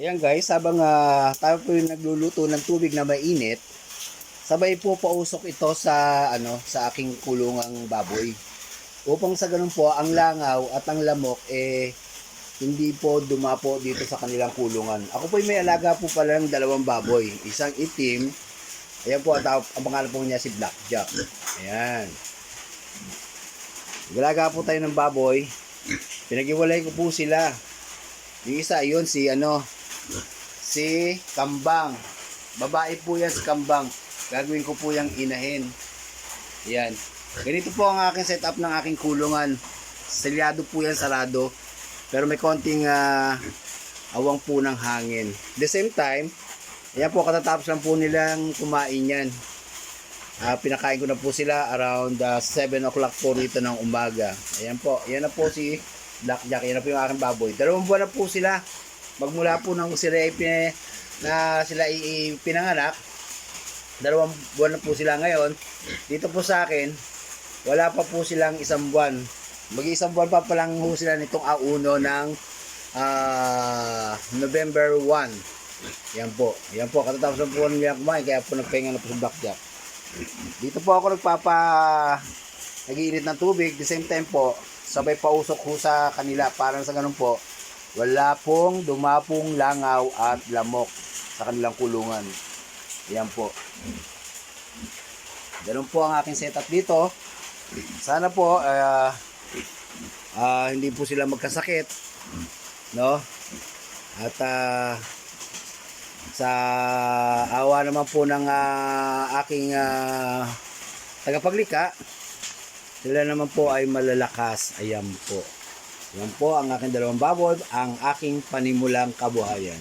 Ayan guys, habang ah, tayo po yung nagluluto ng tubig na mainit, sabay po pausok ito sa ano sa aking kulungang baboy. Upang sa ganun po, ang langaw at ang lamok eh hindi po dumapo dito sa kanilang kulungan. Ako po may alaga po pala ng dalawang baboy. Isang itim, ayan po, at ang pangalan po niya si Blackjack. Ayan. Galaga po tayo ng baboy. Pinag-iwalay ko po sila. Yung isa, yun si ano, si Kambang. Babae po yan si Kambang. Gagawin ko po yung inahin. Yan. Ganito po ang aking setup ng aking kulungan. Selyado po yan, sarado. Pero may konting ah, awang po ng hangin. The same time, ayan po, katatapos lang po nilang kumain yan. Ah, pinakain ko na po sila around ah, 7 o'clock po rito ng umaga. Ayan po, ayan na po si Blackjack. Ayan na po yung aking baboy. Dalawang buwan na po sila. Magmula po nung sila ipin, na sila i- pinanganak. Dalawang buwan na po sila ngayon. Dito po sa akin, wala pa po silang isang buwan. Mag-isang buwan pa pa lang ho sila nitong auno ng ah, November 1. Yan po. Yan po. Katatapos po nila kumain. Kaya po nagpahinga na po si Blackjack. Dito po ako nagpapa nagiinit ng tubig. The same time po, sabay pausok ho sa kanila. Parang sa ganun po, wala pong dumapong langaw at lamok sa kanilang kulungan. Yan po. Ganun po ang aking setup dito. Sana po ah, ah, hindi po sila magkasakit. No? At ah, sa awa naman po ng ah, aking ah, tagapaglika, sila naman po ay malalakas. Ayan po. Yan po ang aking dalawang baboy, ang aking panimulang kabuhayan.